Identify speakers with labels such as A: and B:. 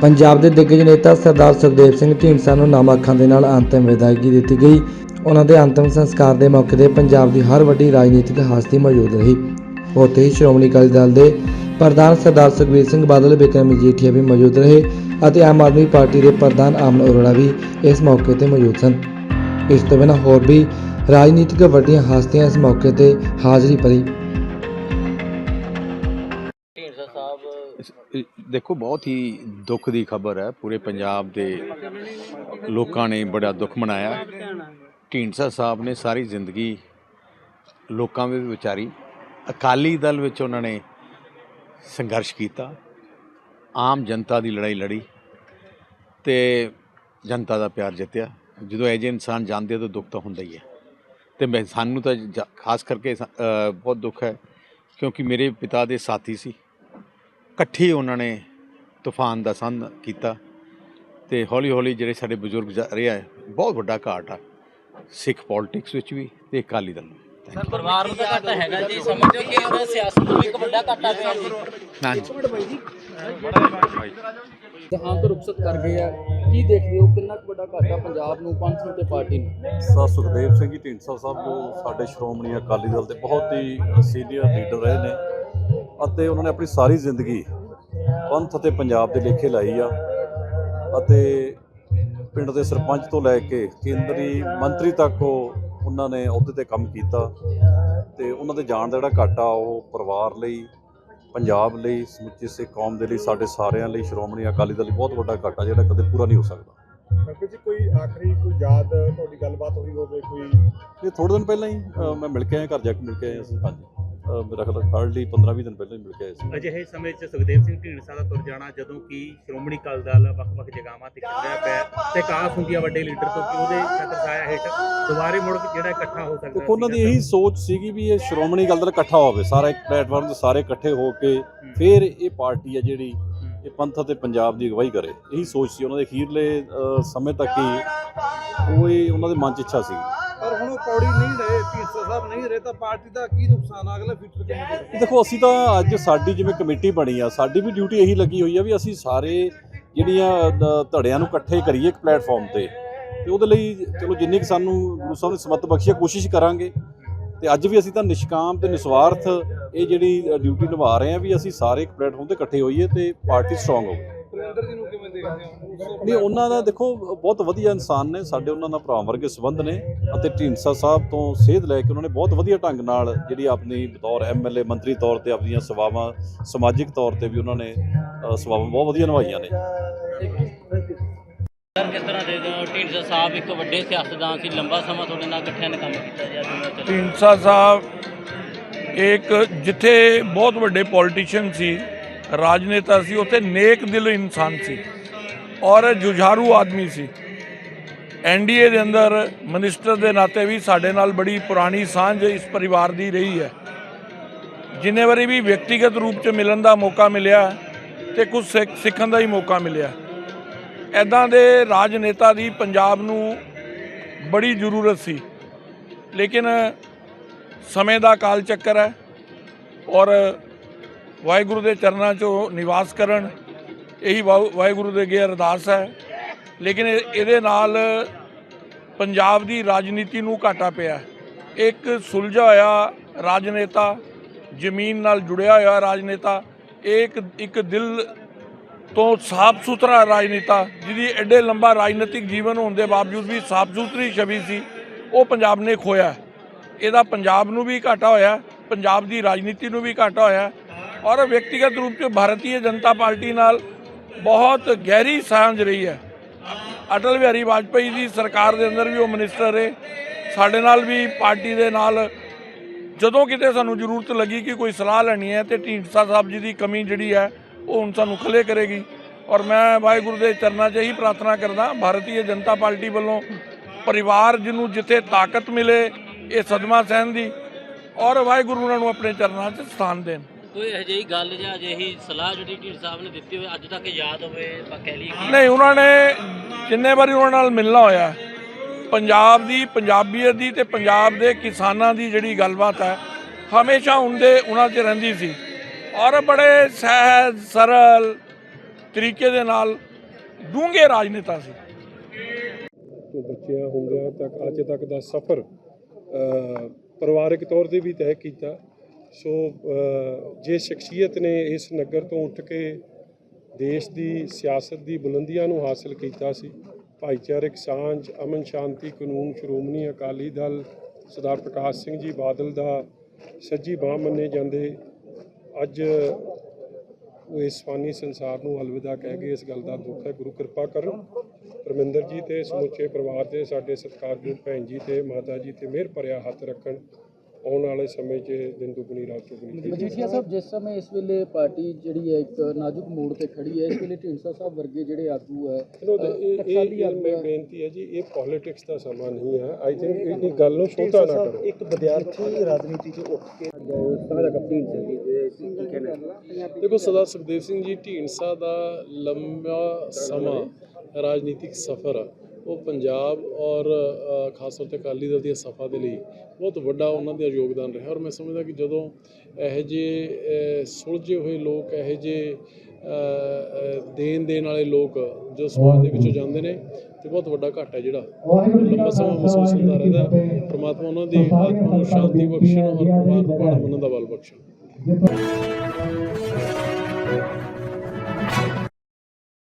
A: ਪੰਜਾਬ ਦੇ ਦਿੱਗਜ ਨੇਤਾ ਸਰਦਾਰ ਸੁਖਦੇਵ ਸਿੰਘ ਢੀਂਡਸਾ ਨੂੰ ਨਾਮ ਅੱਖਾਂ ਦੇ ਨਾਲ ਅੰਤਿਮ ਵਿਦਾਇਗੀ ਦਿੱਤੀ ਗਈ। ਉਹਨਾਂ ਦੇ ਅੰਤਿਮ ਸੰਸਕਾਰ ਦੇ ਮੌਕੇ ਤੇ ਪੰਜਾਬ ਦੀ ਹਰ ਵੱਡੀ ਰਾਜਨੀਤਿਕ ਹਸਤੀ ਮੌਜੂਦ ਰਹੀ। ਉੱਥੇ ਹੀ ਸ਼੍ਰੋਮਣੀ ਅਕਾਲੀ ਦਲ ਦੇ ਪ੍ਰਧਾਨ ਸਰਦਾਰ ਸੁਖਬੀਰ ਸਿੰਘ ਬਾਦਲ, ਬਿਕਰਮ ਮਜੀਠੀਆ ਵੀ ਮੌਜੂਦ ਰਹੇ ਅਤੇ ਆਮ ਆਦਮੀ ਪਾਰਟੀ ਦੇ ਪ੍ਰਧਾਨ ਅਮਨ ਅਰੋੜਾ ਵੀ ਇਸ ਮੌਕੇ ਤੇ ਮੌਜੂਦ ਸਨ। ਇਸ ਤੋਂ ਬਿਨਾਂ ਹੋਰ ਵੀ ਰਾਜਨੀਤਿਕ ਵੱਡੀਆਂ ਹਸਤੀਆਂ ਇਸ ਮੌਕੇ ਤੇ ਹਾਜ਼ਰੀ ਭਰੀ।
B: ਦੇਖੋ, ਬਹੁਤ ਹੀ ਦੁੱਖ ਦੀ ਖਬਰ ਹੈ। ਪੂਰੇ ਪੰਜਾਬ ਦੇ ਲੋਕਾਂ ਨੇ ਬੜਾ ਦੁੱਖ ਮਨਾਇਆ। ਢੀਂਡਸਾ ਸਾਹਿਬ ਨੇ ਸਾਰੀ ਜ਼ਿੰਦਗੀ ਲੋਕਾਂ ਵਿੱਚ ਵਿਚਾਰੀ, ਅਕਾਲੀ ਦਲ ਵਿੱਚ ਉਹਨਾਂ ਨੇ ਸੰਘਰਸ਼ ਕੀਤਾ। ਆਮ ਜਨਤਾ ਦੀ ਲੜਾਈ ਲੜੀ ਤੇ ਜਨਤਾ ਦਾ ਪਿਆਰ ਜਿੱਤਿਆ। ਜਦੋਂ ਇਹ ਜਿਹੇ ਇਨਸਾਨ ਜਾਂਦੇ ਤਾਂ ਦੁੱਖ ਤਾਂ ਹੁੰਦਾ ਹੀ ਹੈ। ਤੇ ਮੈਂ, ਸਾਨੂੰ ਤਾਂ ਜਾ- ਖਾਸ ਕਰਕੇ ਬਹੁਤ ਦੁੱਖ ਹੈ, ਕਿਉਂਕਿ ਮੇਰੇ ਪਿਤਾ ਦੇ ਸਾਥੀ ਸੀ। ਇਕੱਠੇ ਉਹਨਾਂ ਨੇ ਤੂਫਾਨ ਦਾ ਸਾਹਮਣਾ ਕੀਤਾ ਤੇ ਹੌਲੀ ਹੌਲੀ ਜਿਹੜੇ ਸਾਡੇ ਬਜ਼ੁਰਗ ਜਾ ਰਿਹਾ ਹੈ ਬਹੁਤ ਵੱਡਾ ਘਾਟ ਆ ਸਿੱਖ ਪੋਲਿਟਿਕਸ ਵਿੱਚ ਵੀ ਤੇ ਅਕਾਲੀ ਦਲ
C: ਸਰ ਪਰਿਵਾਰ ਨੂੰ ਤਾਂ ਘਾਟਾ ਹੈਗਾ ਜੀ ਸਮਝਦੇ ਹੋ ਕਿ ਉਹਦਾ ਸਿਆਸਤ ਨੂੰ ਇੱਕ ਵੱਡਾ ਘਾਟਾ ਪਿਆ ਜੀ।
B: ਹਾਂਜੀ।
D: ਜਹਾਨ ਤੋਂ ਰੁਖਸਤ ਕਰ ਗਏ ਆ। ਕੀ ਦੇਖਦੇ ਹੋ ਕਿੰਨਾ ਕੁ ਵੱਡਾ ਘਾਟਾ ਪੰਜਾਬ ਨੂੰ ਪੰਥ ਨੂੰ ਤੇ ਪਾਰਟੀ ਨੂੰ?
E: ਸਰ ਸੁਖਦੇਵ ਸਿੰਘ ਜੀ ਢੀਂਡਸਾ ਸਾਹਿਬ ਜੋ ਸਾਡੇ ਸ਼੍ਰੋਮਣੀ ਅਕਾਲੀ ਦਲ ਦੇ ਬਹੁਤ ਹੀ ਸੀਨੀਅਰ ਲੀਡਰ ਰਹੇ ਨੇ। ਅਤੇ ਉਹਨਾਂ ਨੇ ਆਪਣੀ ਸਾਰੀ ਜ਼ਿੰਦਗੀ ਪੰਥ ਅਤੇ ਪੰਜਾਬ ਦੇ ਲੇਖੇ ਲਾਈ ਆ ਅਤੇ ਪਿੰਡ ਦੇ ਸਰਪੰਚ ਤੋਂ ਲੈ ਕੇ ਕੇਂਦਰੀ ਮੰਤਰੀ ਤੱਕ ਉਹ ਉਹਨਾਂ ਨੇ ਅਹੁਦੇ ਤੇ ਕੰਮ ਕੀਤਾ ਤੇ ਉਹਨਾਂ ਦੇ ਜਾਣ ਦਾ ਜਿਹੜਾ ਘਾਟਾ ਉਹ ਪਰਿਵਾਰ ਲਈ ਪੰਜਾਬ ਲਈ ਸਮੁੱਚੀ ਸਿੱਖ ਕੌਮ ਦੇ ਲਈ ਸਾਡੇ ਸਾਰਿਆਂ ਲਈ ਸ਼੍ਰੋਮਣੀ ਅਕਾਲੀ ਦਲ ਲਈ ਬਹੁਤ ਵੱਡਾ ਘਾਟਾ ਜਿਹੜਾ ਕਦੇ ਪੂਰਾ ਨਹੀਂ ਹੋ ਸਕਦਾ।
F: ਬਾਕੀ ਜੀ ਕੋਈ ਆਖਰੀ ਕੋਈ ਯਾਦ ਤੁਹਾਡੀ ਗੱਲਬਾਤ ਹੋਈ ਹੋਵੇ ਕੋਈ
E: ਇਹ ਥੋੜੇ ਦਿਨ ਪਹਿਲਾਂ ਹੀ ਮੈਂ ਮਿਲ ਕੇ ਆਇਆ ਘਰ ਜਾ ਕੇ ਮਿਲ ਕੇ ਆਏ ਅਸੀਂ ਹਾਂਜੀ। ਮੇਰਾ ਖਿਆਲ ਹਾਰਡਲੀ 15-20 ਦਿਨ ਪਹਿਲਾਂ ਹੀ ਮਿਲ ਕੇ ਆਏ ਸੀ।
G: ਅਜਿਹੇ ਸਮੇਂ 'ਚ ਸੁਖਦੇਵ ਸਿੰਘ ਢੀਂਡਸਾ ਦਾ ਤੁਰ ਜਾਣਾ ਜਦੋਂ ਕਿ ਸ਼੍ਰੋਮਣੀ ਅਕਾਲੀ ਦਲ ਵੱਖ-ਵੱਖ ਤੇ ਖੜਿਆ ਪਿਆ ਤੇ ਕਾਸ ਹੁੰਦੀ ਆ ਵੱਡੇ ਲੀਡਰ ਤੋਂ ਕਿ ਉਹਦੇ ਛਤਰ ਛਾਇਆ ਹੇਠ ਦੁਬਾਰੇ ਮੁੜ ਕੇ ਜਿਹੜਾ ਇਕੱਠਾ ਹੋ ਸਕਦਾ
E: ਉਹਨਾਂ ਦੀ। ਇਹੀ ਸੋਚ ਸੀਗੀ ਵੀ ਇਹ ਸ਼੍ਰੋਮਣੀ ਅਕਾਲੀ ਦਲ ਇਕੱਠਾ ਹੋਵੇ ਸਾਰਾ ਇੱਕ ਪਲੇਟਫਾਰਮ ਤੇ ਸਾਰੇ ਇਕੱਠੇ ਹੋ ਕੇ ਫਿਰ ਇਹ ਪਾਰਟੀ ਆ ਜਿਹੜੀ ਇਹ ਪੰਥ ਅਤੇ ਪੰਜਾਬ ਦੀ ਅਗਵਾਈ ਕਰੇ। ਇਹੀ ਸੋਚ ਸੀ ਉਹਨਾਂ ਦੇ ਅਖੀਰਲੇ ਸਮੇਂ ਤੱਕ ਹੀ ਉਹ ਇਹ ਉਹਨਾਂ ਦੇ ਮਨ 'ਚ ਇੱਛਾ ਸੀ।
F: ਹੁਣ ਉਹ ਪੌੜੀ ਨਹੀਂ ਰਹੇ ਢੀਂਡਸਾ ਸਾਹਿਬ ਨਹੀਂ ਰਹੇ, ਤਾਂ ਪਾਰਟੀ ਦਾ ਕੀ ਨੁਕਸਾਨ ਆ? ਅਗਲੇ ਫਿਊਚਰ ਕਿਵੇਂ
E: ਦੇਖੋ, ਅਸੀਂ ਤਾਂ ਅੱਜ ਸਾਡੀ ਜਿਵੇਂ ਕਮੇਟੀ ਬਣੀ ਆ, ਸਾਡੀ ਵੀ ਡਿਊਟੀ ਇਹੀ ਲੱਗੀ ਹੋਈ ਆ ਵੀ ਅਸੀਂ ਸਾਰੇ ਜਿਹੜੀਆਂ ਧੜਿਆਂ ਨੂੰ ਇਕੱਠੇ ਕਰੀਏ ਇੱਕ ਪਲੇਟਫਾਰਮ ਤੇ। ਤੇ ਉਹਦੇ ਲਈ ਚਲੋ, ਜਿੰਨੀ ਕੁ ਸਾਨੂੰ ਗੁਰੂ ਸਾਹਿਬ ਨੇ ਸਮਤ ਬਖਸ਼ੀ ਆ ਕੋਸ਼ਿਸ਼ ਕਰਾਂਗੇ। ਤੇ ਅੱਜ ਵੀ ਅਸੀਂ ਤਾਂ ਨਿਸ਼ਕਾਮ ਤੇ ਨਿਸਵਾਰਥ ਇਹ ਜਿਹੜੀ ਡਿਊਟੀ ਨਿਭਾ ਰਹੇ ਆ ਵੀ ਅਸੀਂ ਸਾਰੇ ਇੱਕ ਪਲੇਟਫਾਰਮ ਤੇ ਇਕੱਠੇ ਹੋਈਏ ਤੇ ਪਾਰਟੀ ਸਟਰੋਂਗ ਹੋਵੇ। ਨਹੀਂ ਉਹਨਾਂ ਦਾ ਦੇਖੋ ਬਹੁਤ ਵਧੀਆ ਇਨਸਾਨ ਨੇ ਸਾਡੇ ਉਹਨਾਂ ਦਾ ਭਰਾ ਵਰਗੇ ਸੰਬੰਧ ਨੇ ਅਤੇ ਢੀਂਡਸਾ ਸਾਹਿਬ ਤੋਂ ਸੇਧ ਲੈ ਕੇ ਉਹਨਾਂ ਨੇ ਬਹੁਤ ਵਧੀਆ ਢੰਗ ਨਾਲ ਜਿਹੜੀ ਆਪਣੀ ਬਤੌਰ ਐਮਐਲਏ ਮੰਤਰੀ ਤੌਰ ਤੇ ਆਪਣੀਆਂ ਸੇਵਾਵਾਂ ਸਮਾਜਿਕ ਤੌਰ ਤੇ ਵੀ ਉਹਨਾਂ ਨੇ ਸੇਵਾਵਾਂ ਬਹੁਤ ਵਧੀਆ ਨਿਭਾਈਆਂ ਨੇ।
C: ਸਰ ਕਿਸ ਤਰ੍ਹਾਂ ਦੇਖਦੇ ਹੋ? ਢੀਂਡਸਾ ਸਾਹਿਬ ਇੱਕ ਵੱਡੇ ਸਿਆਸਤਦਾਨ ਸੀ ਲੰਬਾ ਸਮਾਂ ਤੁਹਾਡੇ ਨਾਲ ਇਕੱਠਿਆਂ ਨੇ ਕੰਮ ਕੀਤਾ ਜੀ
H: ਢੀਂਡਸਾ ਸਾਹਿਬ ਇੱਕ ਜਿੱਥੇ ਬਹੁਤ ਵੱਡੇ ਪੋਲੀਟੀਸ਼ੀਅਨ ਸੀ ਰਾਜਨੇਤਾ ਸੀ ਉੱਥੇ ਨੇਕ ਦਿਲ ਇਨਸਾਨ ਸੀ। ਔਰ ਜੁਝਾਰੂ ਆਦਮੀ ਸੀ। ਐਨਡੀਏ ਦੇ ਅੰਦਰ ਮਿਨਿਸਟਰ ਦੇ ਨਾਤੇ ਵੀ ਸਾਡੇ ਨਾਲ ਬੜੀ ਪੁਰਾਣੀ ਸਾਂਝ ਇਸ ਪਰਿਵਾਰ ਦੀ ਰਹੀ ਹੈ। ਜਿੰਨੇ ਵਾਰੀ ਵੀ ਵਿਅਕਤੀਗਤ ਰੂਪ 'ਚ ਮਿਲਣ ਦਾ ਮੌਕਾ ਮਿਲਿਆ ਤੇ ਕੁਝ ਸਿੱਖ- ਸਿੱਖਣ ਦਾ ਹੀ ਮੌਕਾ ਮਿਲਿਆ। ਐਦਾਂ ਦੇ ਰਾਜਨੇਤਾ ਦੀ ਪੰਜਾਬ ਨੂੰ ਬੜੀ ਜ਼ਰੂਰਤ ਸੀ। ਲੇਕਿਨ ਸਮੇਂ ਦਾ ਕਾਲ ਚੱਕਰ ਹੈ ਔਰ ਵਾਹਿਗੁਰੂ ਦੇ ਚਰਨਾਂ 'ਚੋਂ ਨਿਵਾਸ ਕਰਨ ਇਹੀ ਵਾਹਿ- ਵਾਹਿਗੁਰੂ ਦੇ ਅੱਗੇ ਅਰਦਾਸ ਹੈ। ਲੇਕਿਨ ਇਹ- ਇਹਦੇ ਨਾਲ ਪੰਜਾਬ ਦੀ ਰਾਜਨੀਤੀ ਨੂੰ ਘਾਟਾ ਪਿਆ ਇੱਕ ਸੁਲਝਾ ਹੋਇਆ ਰਾਜਨੇਤਾ, ਜ਼ਮੀਨ ਨਾਲ ਜੁੜਿਆ ਹੋਇਆ ਰਾਜਨੇਤਾ ਇੱਕ ਇੱਕ ਦਿਲ ਤੋਂ ਸਾਫ਼ ਸੁਥਰਾ ਰਾਜਨੇਤਾ, ਜਿਹਦੀ ਐਡੇ ਲੰਬਾ ਰਾਜਨੀਤਿਕ ਜੀਵਨ ਹੋਣ ਦੇ ਬਾਵਜੂਦ ਵੀ ਸਾਫ਼ ਸੁਥਰੀ ਛਵੀ ਸੀ, ਉਹ ਪੰਜਾਬ ਨੇ ਖੋਇਆ ਇਹਦਾ ਪੰਜਾਬ ਨੂੰ ਵੀ ਘਾਟਾ ਹੋਇਆ ਪੰਜਾਬ ਦੀ ਰਾਜਨੀਤੀ ਨੂੰ ਵੀ ਘਾਟਾ ਹੋਇਆ ਔਰ ਵਿਅਕਤੀਗਤ ਰੂਪ 'ਚ ਭਾਰਤੀ ਜਨਤਾ ਪਾਰਟੀ ਨਾਲ ਬਹੁਤ ਗਹਿਰੀ ਸਾਂਝ ਰਹੀ ਹੈ। ਅਟਲ ਬਿਹਾਰੀ ਵਾਜਪਾਈ ਦੀ ਸਰਕਾਰ ਦੇ ਅੰਦਰ ਵੀ ਉਹ ਮਿਨਿਸਟਰ ਰਹੇ। ਸਾਡੇ ਨਾਲ ਵੀ ਪਾਰਟੀ ਦੇ ਨਾਲ ਜਦੋਂ ਕਿਤੇ ਸਾਨੂੰ ਜ਼ਰੂਰਤ ਲੱਗੀ ਕਿ ਕੋਈ ਸਲਾਹ ਲੈਣੀ ਹੈ ਤੇ ਢੀਂਡਸਾ ਸਾਹਿਬ ਜੀ ਦੀ ਕਮੀ ਜਿਹੜੀ ਹੈ, ਉਹ ਹੁਣ ਸਾਨੂੰ ਖਲੇ ਕਰੇਗੀ। ਔਰ ਮੈਂ ਵਾਹਿਗੁਰੂ ਦੇ ਚਰਨਾਂ 'ਚ ਹੀ ਪ੍ਰਾਰਥਨਾ ਕਰਦਾ, ਭਾਰਤੀ ਜਨਤਾ ਪਾਰਟੀ ਵੱਲੋਂ ਪਰਿਵਾਰ ਜਿਹਨੂੰ ਜਿੱਥੇ ਤਾਕਤ ਮਿਲੇ, ਇਹ ਸਦਮਾ ਸਹਿਣ ਦੀ ਔਰ ਵਾਹਿਗੁਰੂ ਉਹਨਾਂ ਨੂੰ ਆਪਣੇ ਚਰਨਾਂ 'ਚ ਸਥਾਨ ਦੇਣ।
C: ਕੋਈ ਅਜਿਹੀ ਗੱਲ ਜਾਂ ਅਜਿਹੀ ਸਲਾਹ ਜਿਹੜੀ ਢੀਂਡਸਾ ਸਾਹਿਬ ਨੇ ਦਿੱਤੀ ਹੋਵੇ ਅੱਜ ਤੱਕ ਯਾਦ ਹੋਵੇ ਆਪਾਂ ਕਹਿ ਲਈਏ
H: ਨਹੀਂ ਉਹਨਾਂ ਨੇ ਜਿੰਨੇ ਵਾਰੀ ਉਹਨਾਂ ਨਾਲ ਮਿਲਣਾ ਹੋਇਆ ਪੰਜਾਬ ਦੀ ਪੰਜਾਬੀਅਤ ਦੀ ਤੇ ਪੰਜਾਬ ਦੇ ਕਿਸਾਨਾਂ ਦੀ ਜਿਹੜੀ ਗੱਲਬਾਤ ਹੈ ਹਮੇਸ਼ਾ ਹੁੰਦੇ ਉਹਨਾਂ 'ਚ ਰਹਿੰਦੀ ਸੀ। ਔਰ ਬੜੇ ਸਹਿਜ ਸਰਲ ਤਰੀਕੇ ਦੇ ਨਾਲ ਡੂੰਘੇ ਰਾਜਨੇਤਾ ਸੀ।
I: ਤੋਂ ਬੱਚਿਆਂ ਹੁੰਦਿਆਂ ਤੱਕ ਅੱਜ ਤੱਕ ਦਾ ਸਫ਼ਰ ਅ, ਪਰਿਵਾਰਕ ਤੌਰ ਤੇ ਵੀ ਤੈਅ ਕੀਤਾ। ਸੋ ਜੇ ਸ਼ਖਸੀਅਤ ਨੇ ਇਸ ਨਗਰ ਤੋਂ ਉੱਠ ਕੇ ਦੇਸ਼ ਦੀ ਸਿਆਸਤ ਦੀ ਬੁਲੰਦੀਆਂ ਨੂੰ ਹਾਸਲ ਕੀਤਾ ਸੀ, ਭਾਈਚਾਰਕ ਸਾਂਝ, ਅਮਨ ਸ਼ਾਂਤੀ, ਕਾਨੂੰਨ, ਸ਼੍ਰੋਮਣੀ ਅਕਾਲੀ ਦਲ, ਸਰਦਾਰ ਪ੍ਰਕਾਸ਼ ਸਿੰਘ ਜੀ ਬਾਦਲ ਦਾ ਸੱਜੀ ਬਾਹ ਮੰਨੇ ਜਾਂਦੇ, ਅੱਜ ਉਹ ਇਸ ਫਾਨੀ ਸੰਸਾਰ ਨੂੰ ਅਲਵਿਦਾ ਕਹਿ ਕੇ ਇਸ ਗੱਲ ਦਾ ਦੁੱਖ ਹੈ। ਗੁਰੂ ਕਿਰਪਾ ਕਰਨ ਪਰਮਿੰਦਰ ਜੀ ਤੇ ਸਮੁੱਚੇ ਪਰਿਵਾਰ ਤੇ ਸਾਡੇ ਸਤਿਕਾਰਯੋਗ ਭੈਣ ਜੀ ਤੇ ਮਾਤਾ ਜੀ ਤੇ ਮਿਹਰ ਭਰਿਆ ਹੱਥ ਰੱਖਣ। ਆਉਣ ਵਾਲੇ ਸਮੇਂ 'ਚ ਦਿਨ ਦੁਗਣੀ ਰਾਤ ਚੁਗਣੀ
D: ਮਜੀਠੀਆ ਸਾਹਿਬ ਜਿਸ ਸਮੇਂ ਇਸ ਵੇਲੇ ਪਾਰਟੀ ਜਿਹੜੀ ਹੈ ਇੱਕ ਨਾਜ਼ੁਕ ਮੋੜ ਤੇ ਖੜੀ ਹੈ ਇਸ ਵੇਲੇ ਢੀਂਡਸਾ ਸਾਹਿਬ ਵਰਗੇ ਜਿਹੜੇ ਆਗੂ ਹੈ
I: ਇਹ ਮੈਂ। ਬੇਨਤੀ ਹੈ ਜੀ ਇਹ ਪੋਲਿਟਿਕਸ ਦਾ ਸਮਾਂ ਨਹੀਂ ਹੈ। ਆਈ ਥਿੰਕ ਇਹ ਗੱਲ ਨੂੰ ਛੋਟਾ ਨਾ ਕਰੋ।
F: ਇੱਕ ਵਿਦਿਆਰਥੀ ਰਾਜਨੀਤੀ 'ਚ ਉੱਠ ਕੇ
I: ਦੇਖੋ ਸਰਦਾਰ ਸੁਖਦੇਵ ਸਿੰਘ ਜੀ ਢੀਂਡਸਾ ਦਾ ਲੰਬਾ ਸਮਾਂ ਰਾਜਨੀਤਿਕ ਸਫ਼ਰ ਆ। ਉਹ ਪੰਜਾਬ ਔਰ ਖਾਸ ਤੌਰ ਤੇ ਅਕਾਲੀ ਦਲ ਦੀਆਂ ਸਫਾ ਦੇ ਲਈ ਬਹੁਤ ਵੱਡਾ ਉਹਨਾਂ ਦਾ ਯੋਗਦਾਨ ਰਿਹਾ ਔਰ ਮੈਂ ਸਮਝਦਾ ਕਿ ਜਦੋਂ ਇਹੋ ਅ, ਸੁਲਝੇ ਹੋਏ ਲੋਕ ਇਹੋ ਅ, ਦੇਣ ਦੇਣ ਵਾਲੇ ਲੋਕ ਜੋ ਸਮਾਜ ਦੇ ਵਿੱਚੋਂ ਜਾਂਦੇ ਨੇ ਤੇ ਬਹੁਤ ਵੱਡਾ ਘਾਟਾ ਜਿਹੜਾ ਲੰਬਾ ਸਮਾਂ ਮਹਿਸੂਸ ਹੁੰਦਾ ਰਹਿੰਦਾ ਪ੍ਰਮਾਤਮਾ ਉਹਨਾਂ ਦੀ ਆਤਮਾ ਨੂੰ ਸ਼ਾਂਤੀ ਬਖਸ਼ਣ ਔਰ ਪਰਿਵਾਰ ਨੂੰ ਮੰਨਣ ਦਾ ਬਲ ਬਖਸ਼ਣ।